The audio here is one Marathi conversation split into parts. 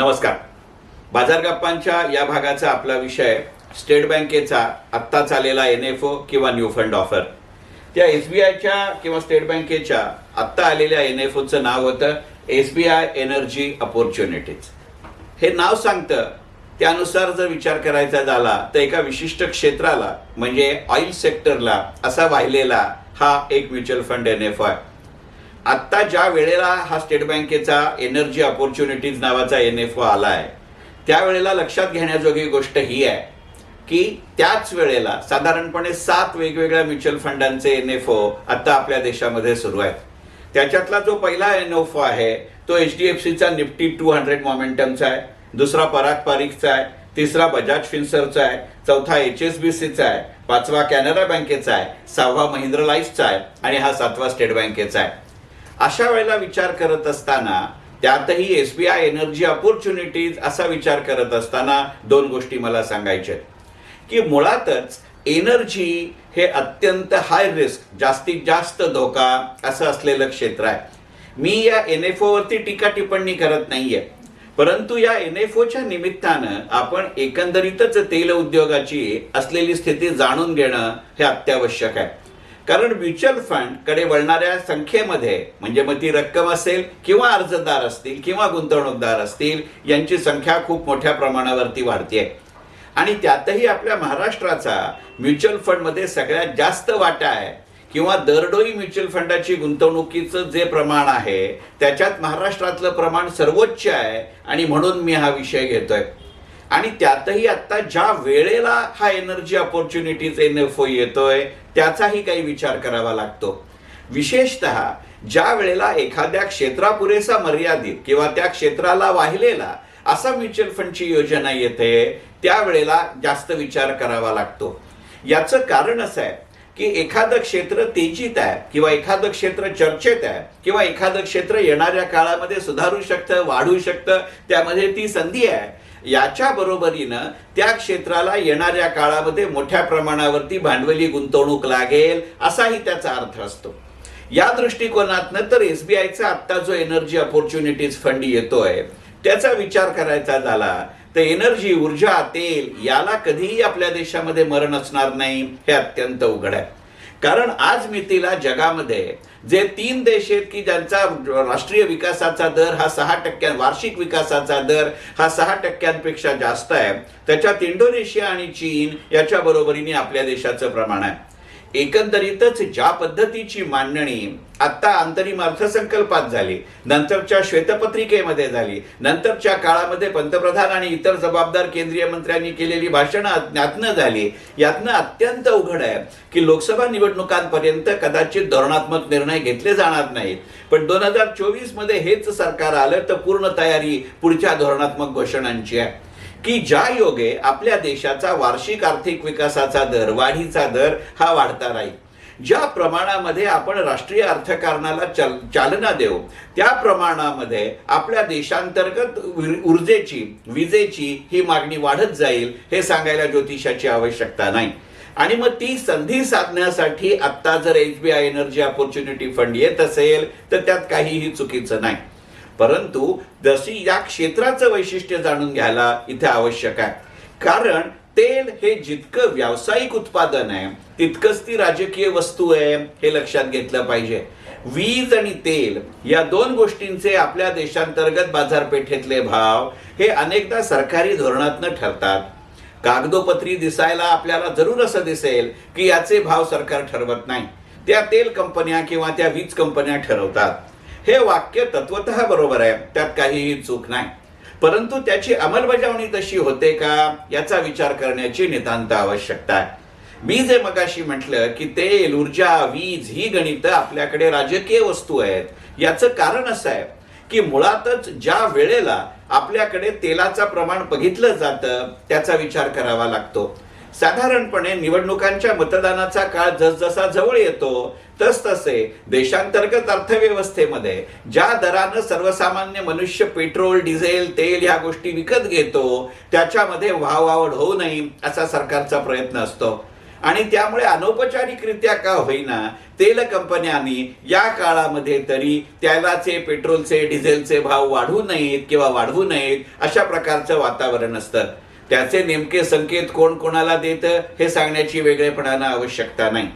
नमस्कार. बाजार गप्पांच्या या भागाचा आपला विषय स्टेट बँकेचा आत्ताच आलेला एन एफ ओ किंवा न्यू फंड ऑफर. त्या एस बी आयच्या किंवा स्टेट बँकेच्या आत्ता आलेल्या एन एफ ओचं नाव होतं S B I energy opportunities. हे नाव सांगतं त्यानुसार जर विचार करायचा झाला तर एका विशिष्ट क्षेत्राला म्हणजे ऑइल सेक्टरला असा वाहिलेला हा एक म्युच्युअल फंड एन एफ आहे. आत्ता ज्या वेळेला हा स्टेट बँकेचा एनर्जी अपॉर्च्युनिटीज नावाचा एन एफ ओ आला आहे त्यावेळेला लक्षात घेण्याजोगी गोष्ट ही आहे की त्याच वेळेला साधारणपणे सात वेगवेगळ्या म्युच्युअल फंडांचे एन एफ ओ आता आपल्या देशामध्ये सुरू आहेत. त्याच्यातला जो पहिला एन एफ ओ आहे तो एच डी एफ सीचा निफ्टी टू हंड्रेड मोमेंटमचा आहे दुसरा पराग पारिकचा आहे तिसरा बजाज फिन्सरचा आहे चौथा एच एस बी सीचा आहे पाचवा कॅनरा बँकेचा आहे सहावा महिंद्रा लाईफचा आहे आणि हा सातवा स्टेट बँकेचा आहे. अशा वेळेला विचार करत असताना त्यातही S B I energy opportunities असा विचार करत असताना दोन गोष्टी मला सांगायच्या की मुळातच एनर्जी हे अत्यंत हाय रिस्क जास्तीत जास्त धोका असं असलेलं क्षेत्र आहे. मी या एन एफ ओवरती टीका टिप्पणी करत नाहीये. परंतु या एन एफ ओच्या निमित्तानं आपण एकंदरीतच तेल उद्योगाची असलेली स्थिती जाणून घेणं हे अत्यावश्यक आहे. कारण म्युच्युअल फंडकडे वळणाऱ्या संख्येमध्ये म्हणजे मग ती रक्कम असेल किंवा अर्जदार असतील किंवा गुंतवणूकदार असतील यांची संख्या खूप मोठ्या प्रमाणावरती वाढते आणि त्यातही आपल्या महाराष्ट्राचा म्युच्युअल फंडमध्ये सगळ्यात जास्त वाटा आहे किंवा दरडोई म्युच्युअल फंडाची गुंतवणुकीचं जे प्रमाण आहे त्याच्यात महाराष्ट्रातलं प्रमाण सर्वोच्च आहे आणि म्हणून मी हा विषय घेतोय. आणि त्यातही आता ज्या वेळेला हा energy opportunities N F O येतोय त्याचाही काही विचार करावा लागतो. विशेषतः ज्या वेळेला एखाद्या क्षेत्रापुरेसा मर्यादित किंवा त्या क्षेत्राला वाहिलेला असा म्युच्युअल फंडची योजना येते त्यावेळेला जास्त विचार करावा लागतो. याचं कारण असं आहे की एखादं क्षेत्र तेजीत आहे किंवा एखादं क्षेत्र चर्चेत आहे किंवा एखादं क्षेत्र येणाऱ्या काळामध्ये सुधारू शकतं वाढू शकतं त्यामध्ये ती संधी आहे याच्या बरोबरीनं त्या क्षेत्राला येणाऱ्या काळामध्ये मोठ्या प्रमाणावरती भांडवली गुंतवणूक लागेल असाही त्याचा अर्थ असतो. या दृष्टिकोनातनं तर एस बी आयचा आत्ता जो एनर्जी अपॉर्च्युनिटीज फंड येतोय त्याचा विचार करायचा झाला तर एनर्जी ऊर्जा तेल याला कधीही आपल्या देशामध्ये मरण असणार नाही हे अत्यंत उघड आहे. कारण आज मितीला जगामध्ये जे तीन देश आहेत की ज्यांचा राष्ट्रीय विकासाचा दर हा सहा टक्क्या वार्षिक विकासाचा दर हा सहा टक्क्यांपेक्षा जास्त आहे त्याच्यात इंडोनेशिया आणि चीन याच्या बरोबरीने आपल्या देशाचं प्रमाण आहे. एकंदरीतच ज्या पद्धतीची मांडणी आता अंतरिम अर्थसंकल्पात झाली नंतरच्या श्वेतपत्रिकेमध्ये झाली नंतरच्या काळामध्ये पंतप्रधान आणि इतर जबाबदार केंद्रीय मंत्र्यांनी केलेली भाषणं यातनं झाली. यातनं अत्यंत उघड आहे की लोकसभा निवडणुकांपर्यंत कदाचित धोरणात्मक निर्णय घेतले जाणार नाहीत. पण दोन हजार चोवीसमध्ये हेच सरकार आलं तर पूर्ण तयारी पुढच्या धोरणात्मक घोषणांची आहे. की ज्या योगे आपल्या देशाचा वार्षिक आर्थिक विकासाचा दर वाढीचा दर हा वाढता राहील. ज्या प्रमाणामध्ये आपण राष्ट्रीय अर्थकारणाला चल चालना देऊ त्या प्रमाणामध्ये आपल्या देशांतर्गत ऊर्जेची विजेची ही मागणी वाढत जाईल हे सांगायला ज्योतिषाची आवश्यकता नाही. आणि मग ती संधी साधण्यासाठी आत्ता जर H B I energy opportunity fund येत असेल तर त्यात काहीही चुकीचं नाही. परंतु जशी या क्षेत्राचं वैशिष्ट्य जाणून घ्यायला इथे आवश्यक आहे. कारण तेल हे जितकं व्यावसायिक उत्पादन आहे तितकंच ती राजकीय वस्तू आहे हे लक्षात घेतलं पाहिजे. वीज आणि तेल या दोन गोष्टींचे आपल्या देशांतर्गत बाजारपेठेतले भाव हे अनेकदा सरकारी धोरणातनं ठरतात. कागदोपत्री दिसायला आपल्याला जरूर असं दिसेल की याचे भाव सरकार ठरवत नाही. त्या तेल कंपन्या किंवा त्या वीज कंपन्या ठरवतात. हे वाक्य तत्वत बरोबर आहे. त्यात काहीही चूक नाही. परंतु त्याची अंमलबजावणी तशी होते का याचा विचार करण्याची नितांत आवश्यकता आहे. मी जे मगाशी म्हटलं की तेल ऊर्जा वीज ही गणित आपल्याकडे राजकीय वस्तू आहेत. याचं कारण असं आहे की मुळातच ज्या वेळेला आपल्याकडे तेलाचं प्रमाण बघितलं जातं त्याचा विचार करावा लागतो. साधारणपणे निवडणुकांच्या मतदानाचा काळ जसजसा जवळ येतो तस तसे देशांतर्गत अर्थव्यवस्थेमध्ये ज्या दरानं सर्वसामान्य मनुष्य पेट्रोल डिझेल तेल ह्या गोष्टी विकत घेतो त्याच्यामध्ये वावआवड होऊ नये असा सरकारचा प्रयत्न असतो. आणि त्यामुळे अनौपचारिकरित्या का होईना तेल कंपन्यांनी या काळामध्ये तरी तेलाचे पेट्रोलचे डिझेलचे भाव वाढवू नयेत किंवा वाढवू नयेत अशा प्रकारचं वातावरण असतं. त्याचे नेमके संकेत कोण कोणाला देतं हे सांगण्याची वेगळेपणानं आवश्यकता नाही.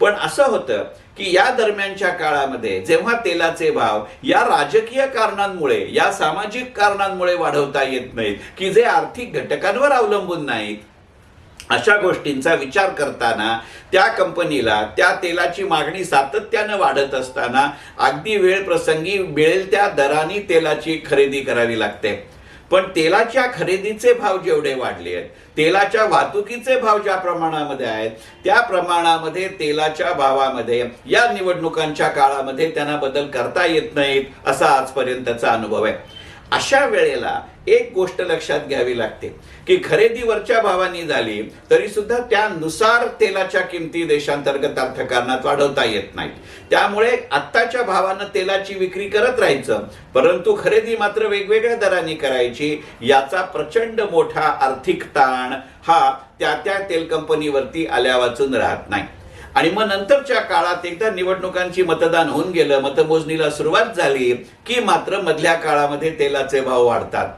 पण असं होतं की या दरम्यानच्या काळामध्ये जेव्हा तेलाचे भाव या राजकीय कारणांमुळे या सामाजिक कारणांमुळे वाढवता येत नाहीत की जे आर्थिक घटकांवर अवलंबून नाहीत अशा गोष्टींचा विचार करताना त्या कंपनीला त्या तेलाची मागणी सातत्यानं वाढत असताना अगदी वेळ प्रसंगी मिळेल त्या दराने तेलाची खरेदी करावी लागते. पण तेलाच्या खरेदीचे भाव जेवढे वाढले आहेत तेलाच्या वाहतुकीचे भाव ज्या प्रमाणामध्ये आहेत त्या प्रमाणामध्ये तेलाच्या भावामध्ये या निवडणुकांच्या काळामध्ये त्यांना बदल करता येत नाहीत असा आजपर्यंतचा अनुभव आहे. अशा वेळेला एक गोष्ट लक्षात घ्यावी लागते की खरेदी वरच्या भावानी झाली तरी सुद्धा त्यानुसार तेलाच्या किमती देशांतर्गत अर्थकारणात वाढवता येत नाहीत. त्यामुळे आत्ताच्या भावानं तेलाची विक्री करत राहायचं परंतु खरेदी मात्र वेगवेगळ्या दराने करायची याचा प्रचंड मोठा आर्थिक ताण हा त्या त्या तेल कंपनीवरती आल्या वाचून राहत नाही. आणि मग नंतरच्या काळात एकदा निवडणुकांची मतदान होऊन गेलं मतमोजणीला सुरुवात झाली की मात्र मधल्या काळामध्ये तेलाचे भाव वाढतात.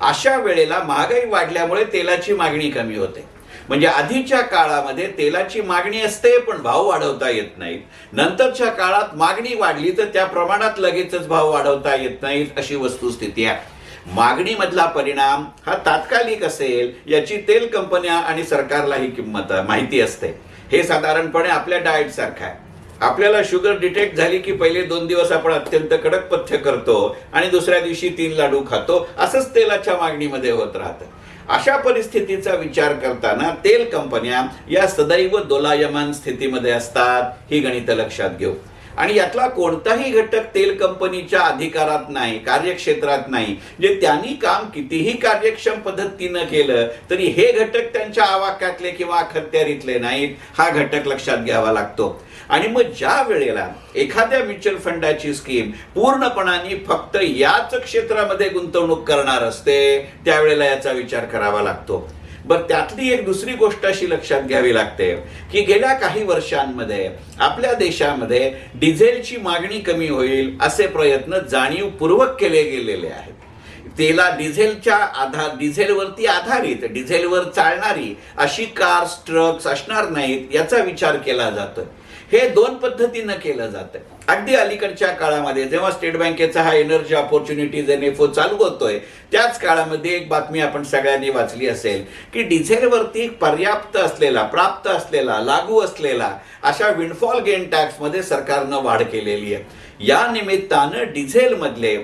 अशा वेळेला महागाई वाढल्यामुळे तेलाची मागणी कमी होते. म्हणजे आधीच्या काळामध्ये तेलाची मागणी असते पण भाव वाढवता येत नाहीत. नंतरच्या काळात मागणी वाढली तर त्या प्रमाणात लगेचच भाव वाढवता येत नाहीत अशी वस्तुस्थिती आहे. मागणीमधला परिणाम हा तात्कालिक असेल याची तेल कंपन्या आणि सरकारलाही किंमत माहिती असते. हे साधारणपणे आपल्या डाएट सारखं आहे. आपल्याला शुगर डिटेक्ट झाली की पहिले दोन दिवस आपण अत्यंत कडक पथ्य करतो आणि दुसऱ्या दिवशी तीन लाडू खातो. असंच तेलाच्या मागणीमध्ये होत राहतं. अशा परिस्थितीचा विचार करताना तेल कंपन्या या सदैव दोलायमान स्थितीमध्ये असतात. ही गणित लक्षात घेऊ. आणि यातला कोणताही घटक तेल कंपनीच्या अधिकारात नाही कार्यक्षेत्रात नाही. जे त्यांनी काम कितीही कार्यक्षम पद्धतीनं केलं तरी हे घटक त्यांच्या आवाक्यातले किंवा अखत्यारीतले नाहीत हा घटक लक्षात घ्यावा लागतो. आणि मग ज्या वेळेला एखाद्या म्युच्युअल फंडाची स्कीम पूर्णपणाने फक्त याच क्षेत्रामध्ये गुंतवणूक करणार असते त्यावेळेला याचा विचार करावा लागतो. बरं त्यातली एक दुसरी गोष्ट अशी लक्षात घ्यावी लागते की गेल्या काही वर्षांमध्ये आपल्या देशामध्ये डिझेलची मागणी कमी होईल असे प्रयत्न जाणीवपूर्वक केले गेलेले आहेत. तेला डिझेलच्या आधार डिझेलवरती आधारित डिझेलवर चालणारी अशी कार्स ट्रक्स असणार नाहीत याचा विचार केला जातो हे दोन पद्धतीनं केलं जातं अगदी अलीकडच्या काळामध्ये जेव्हा स्टेट बँकेचा हा energy opportunities N F O चालू होतोय त्याच काळामध्ये एक बातमी आपण सगळ्यांनी वाचली असेल की डिझेलवरती पर्याप्त असलेला प्राप्त असलेला लागू असलेला अशा विंडफॉल गेन टॅक्समध्ये सरकारनं वाढ केलेली आहे. या निमित्तानं डिझेलमधले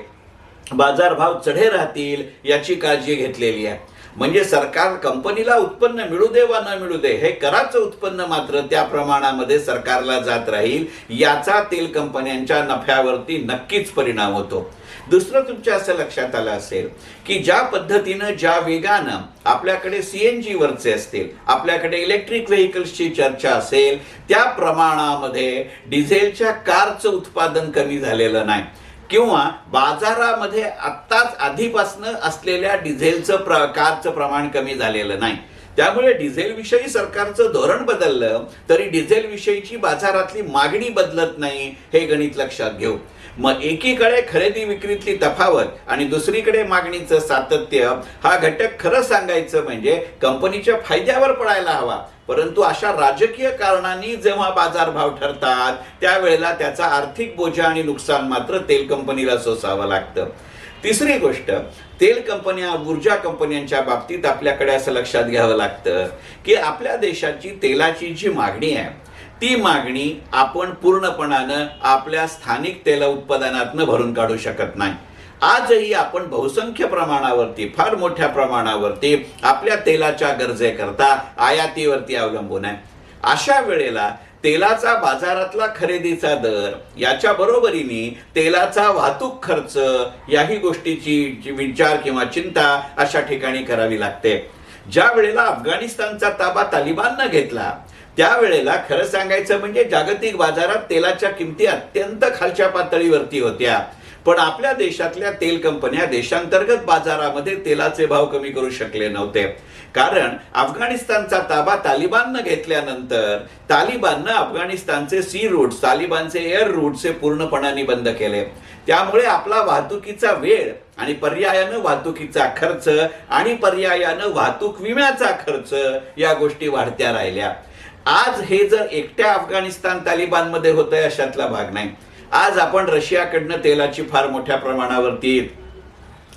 बाजारभाव चढे राहतील याची काळजी घेतलेली आहे. म्हणजे सरकार कंपनीला उत्पन्न मिळू दे वा न मिळू दे हे कराचं उत्पन्न मात्र त्या प्रमाणामध्ये सरकारला जात राहील याचा तेल कंपन्यांच्या नफ्यावरती नक्कीच परिणाम होतो. दुसरं तुमच्या असं लक्षात आलं असेल की ज्या पद्धतीनं ज्या वेगानं आपल्याकडे सीएनजी वरचे असतील आपल्याकडे इलेक्ट्रिक व्हेकल्सची चर्चा असेल त्या प्रमाणामध्ये डिझेलच्या कारचं उत्पादन कमी झालेलं नाही. किंवा बाजारामध्ये आत्ताच आधीपासनं असलेल्या डिझेलचं प्र कारचं प्रमाण कमी झालेलं नाही. त्यामुळे डिझेल विषयी सरकारचं धोरण बदललं तरी डिझेल विषयीची बाजारातली मागणी बदलत नाही हे गणित लक्षात घेऊ. मग एकीकडे खरेदी विक्रीतली तफावत आणि दुसरीकडे मागणीचं सातत्य हा घटक खरं सांगायचं म्हणजे कंपनीच्या फायद्यावर पडायला हवा. परंतु अशा राजकीय कारणांनी जेव्हा बाजारभाव ठरतात त्यावेळेला त्याचा आर्थिक बोजा आणि नुकसान मात्र तेल कंपनीला सोसावं लागतं. तिसरी गोष्ट तेल कंपन्या ऊर्जा कंपन्यांच्या बाबतीत आपल्याकडे असं लक्षात घ्यावं लागतं की आपल्या देशाची तेलाची जी मागणी आहे ती मागणी आपण पूर्णपणानं आपल्या स्थानिक तेल उत्पादनातनं भरून काढू शकत नाही. आजही आपण बहुसंख्य प्रमाणावरती फार मोठ्या प्रमाणावरती आपल्या तेलाच्या गरजेकरता आयातीवरती अवलंबून आहे. अशा वेळेला तेलाचा बाजारातला खरेदीचा दर याच्या बरोबरीने तेलाचा वाहतूक खर्च याही गोष्टीची विचार किंवा चिंता अशा ठिकाणी करावी लागते. ज्या वेळेला अफगाणिस्तानचा ताबा तालिबाननं घेतला त्यावेळेला खरं सांगायचं म्हणजे जागतिक बाजारात तेलाच्या किमती अत्यंत खालच्या पातळीवरती होत्या. पण आपल्या देशातल्या तेल कंपन्या देशांतर्गत बाजारामध्ये तेलाचे भाव कमी करू शकले नव्हते. कारण अफगाणिस्तानचा ताबा तालिबाननं घेतल्यानंतर तालिबाननं अफगाणिस्तानचे सी रूट्स तालिबानचे एअर रूट्स पूर्णपणाने बंद केले. त्यामुळे आपला वाहतुकीचा वेळ आणि पर्यायानं वाहतुकीचा खर्च आणि पर्यायानं वाहतूक विम्याचा खर्च या गोष्टी वाढत्या राहिल्या. आज हे जर एकट्या अफगाणिस्तान तालिबानमध्ये होतंय अशातला भाग नाही. आज आपण रशियाकडनं तेलाची फार मोठ्या प्रमाणावरती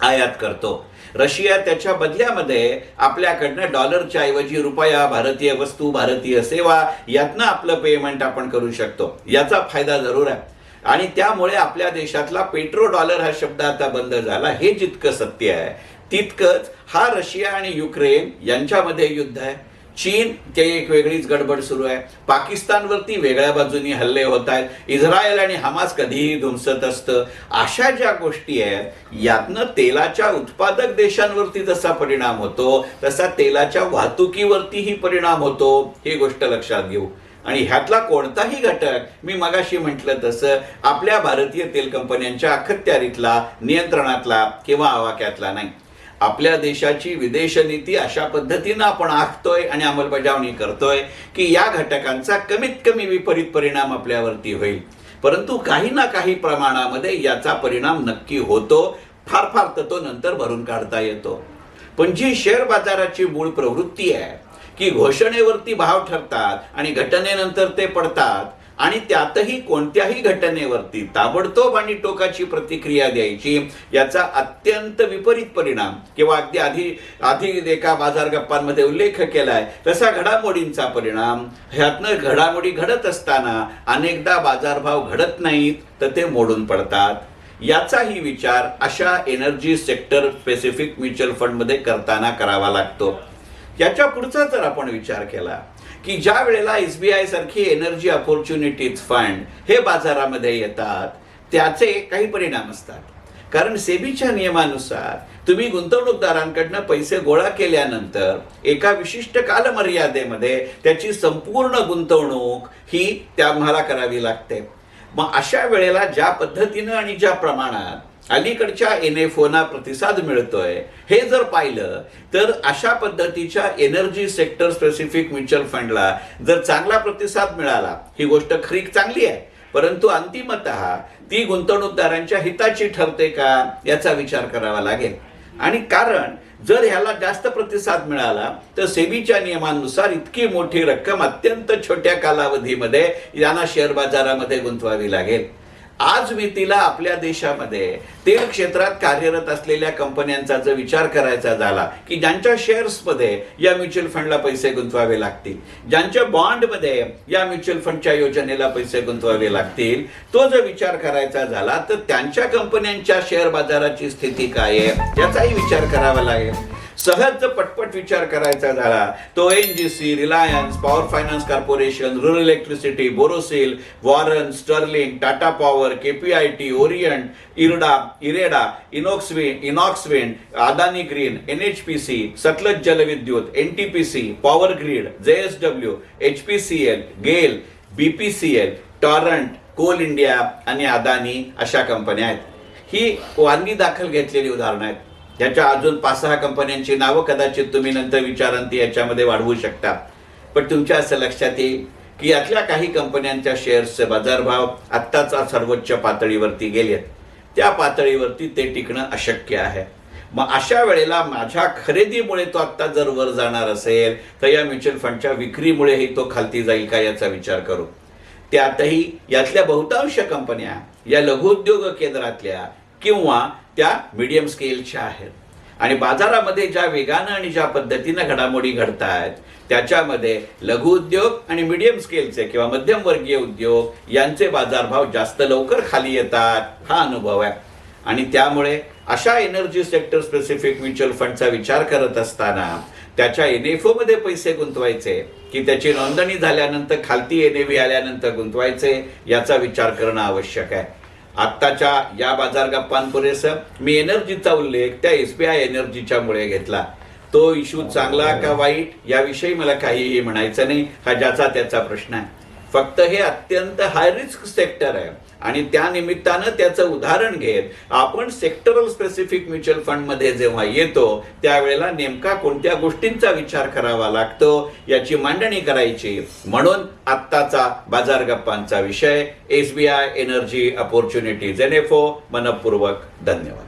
आयात करतो. रशिया त्याच्या बदल्यामध्ये आपल्याकडनं डॉलरच्या ऐवजी रुपया भारतीय वस्तू भारतीय सेवा यातनं आपलं पेमेंट आपण करू शकतो. याचा फायदा जरूर आहे. आणि त्यामुळे आपल्या देशातला पेट्रो डॉलर हा शब्द आता बंद झाला. हे जितकं सत्य आहे तितकंच हा रशिया आणि युक्रेन यांच्यामध्ये युद्ध आहे. चीन ते एक वेगळीच गडबड सुरू आहे. पाकिस्तानवरती वेगळ्या बाजूनी हल्ले होत आहेत. इस्रायल आणि हमास कधीही धुमसत असतं. अशा ज्या गोष्टी आहेत यातनं तेलाच्या उत्पादक देशांवरती जसा परिणाम होतो तसा तेलाच्या वाहतुकीवरतीही परिणाम होतो ही गोष्ट लक्षात घेऊ. आणि ह्यातला कोणताही घटक मी मगाशी म्हटलं तसं आपल्या भारतीय तेल कंपन्यांच्या अखत्यारीतला नियंत्रणातला किंवा आवाक्यातला नाही. आपल्या देशाची विदेश नीती अशा पद्धतीनं आपण आखतोय आणि अंमलबजावणी करतोय की या घटकांचा कमीत कमी विपरीत परिणाम आपल्यावरती होईल. परंतु काही ना काही प्रमाणामध्ये याचा परिणाम नक्की होतो. फार फार तर तो नंतर भरून काढता येतो. पण जी शेअर बाजाराची मूळ प्रवृत्ती आहे की घोषणेवरती भाव ठरतात आणि घटनेनंतर ते पडतात आणि त्यातही कोणत्याही घटनेवरती ताबडतोब आणि टोकाची प्रतिक्रिया द्यायची याचा अत्यंत विपरीत परिणाम किंवा अगदी आधी आधी एका बाजार गप्पांमध्ये उल्लेख केलाय तसा घडामोडींचा परिणाम. ह्यातनं घडामोडी घडत असताना अनेकदा बाजारभाव घडत नाहीत तर ते मोडून पडतात. याचाही विचार अशा एनर्जी सेक्टर स्पेसिफिक म्युच्युअल फंडमध्ये करताना करावा लागतो. याच्या पुढचा जर आपण विचार केला की ज्या वेळेला एसबीआय सारखी एनर्जी ऑपॉर्च्युनिटीज फंड हे बाजारामध्ये येतात त्याचे काही परिणाम असतात. कारण सेबीच्या नियमानुसार तुम्ही गुंतवणूकदारांकडनं पैसे गोळा केल्यानंतर एका विशिष्ट कालमर्यादेमध्ये त्याची संपूर्ण गुंतवणूक ही त्याम्हाला करावी लागते. मग अशा वेळेला ज्या पद्धतीनं आणि ज्या प्रमाणात अलीकडच्या एन एफ ओना प्रतिसाद मिळतोय. हे जर पाहिलं तर अशा पद्धतीच्या एनर्जी सेक्टर स्पेसिफिक म्युच्युअल फंडला जर चांगला प्रतिसाद मिळाला ही गोष्ट खरी चांगली आहे. परंतु अंतिमत ती गुंतवणूकदारांच्या हिताची ठरते का याचा विचार करावा लागेल. आणि कारण जर ह्याला जास्त प्रतिसाद मिळाला तर सेबीच्या नियमानुसार इतकी मोठी रक्कम अत्यंत छोट्या कालावधीमध्ये यांना शेअर बाजारामध्ये गुंतवावी लागेल. आज मी तिला आपल्या देशामध्ये तेल क्षेत्रात कार्यरत असलेल्या कंपन्यांचा जर विचार करायचा झाला की ज्यांच्या शेअर्समध्ये या म्युच्युअल फंडला पैसे गुंतवावे लागतील ज्यांच्या बॉन्डमध्ये या म्युच्युअल फंडच्या योजनेला पैसे गुंतवावे लागतील तो जर विचार करायचा झाला तर त्यांच्या कंपन्यांच्या शेअर बाजाराची स्थिती काय आहे? याचाही विचार करावा लागेल. सहज जर पटपट विचार करायचा झाला. तो N G C Reliance power finance corporation rural electricity Borosil Warren Sterling Tata power KPIT Orient IREDA IREDA Inox wind Inox wind Adani green N H P C Satluj जलविद्युत N T P C power grid J S W H P C L GAIL B P C L Torrent coal India आणि अदानी अशा कंपन्या आहेत. ही वानगी दाखल घेतलेली उदाहरणं आहेत. याच्या अजून पाच सहा कंपन्यांची नावं कदाचित तुम्ही नंतर विचारांती याच्यामध्ये वाढवू शकता. पण तुमच्या असं लक्षात येईल की यातल्या काही कंपन्यांच्या शेअर्सचे बाजारभाव आत्ताचा सर्वोच्च पातळीवरती गेलेत. त्या पातळीवरती ते टिकणं अशक्य आहे. मग अशा वेळेला माझ्या खरेदीमुळे तो आत्ता जर वर जाणार असेल तर या म्युच्युअल फंडच्या विक्रीमुळेही तो खालती जाईल का याचा विचार करू. त्यातही यातल्या बहुतांश कंपन्या या लघुउद्योग केंद्रातल्या किंवा त्या मीडियम स्केलच्या आहेत. आणि बाजारामध्ये ज्या वेगानं आणि ज्या पद्धतीनं घडामोडी घडत आहेत त्याच्यामध्ये लघुउद्योग आणि मीडियम स्केलचे किंवा मध्यमवर्गीय उद्योग यांचे बाजारभाव जास्त लवकर खाली येतात हा अनुभव आहे. आणि त्यामुळे अशा एनर्जी सेक्टर स्पेसिफिक म्युच्युअल फंडचा विचार करत असताना त्याच्या एन एफमध्ये पैसे गुंतवायचे की त्याची नोंदणी झाल्यानंतर खालती एन एव्ही आल्यानंतर गुंतवायचे याचा विचार करणं आवश्यक आहे. आत्ताच्या या बाजार गप्पांपुरेसं मी एनर्जीचा उल्लेख त्या एसबीआय एनर्जीच्या मुळे घेतला. तो इश्यू चांगला का वाईट याविषयी मला काहीही म्हणायचं नाही हा ज्याचा त्याचा प्रश्न आहे. फक्त हे अत्यंत हाय रिस्क सेक्टर आहे. आणि त्या निमित्तानं त्याचं उदाहरण घेत आपण सेक्टरल स्पेसिफिक म्युच्युअल फंडमध्ये जेव्हा येतो त्यावेळेला नेमका कोणत्या गोष्टींचा विचार करावा लागतो याची मांडणी करायची. म्हणून आत्ताचा बाजार गप्पांचा विषय SBI energy opportunities N F जेनेफो मनपूर्वक धन्यवाद.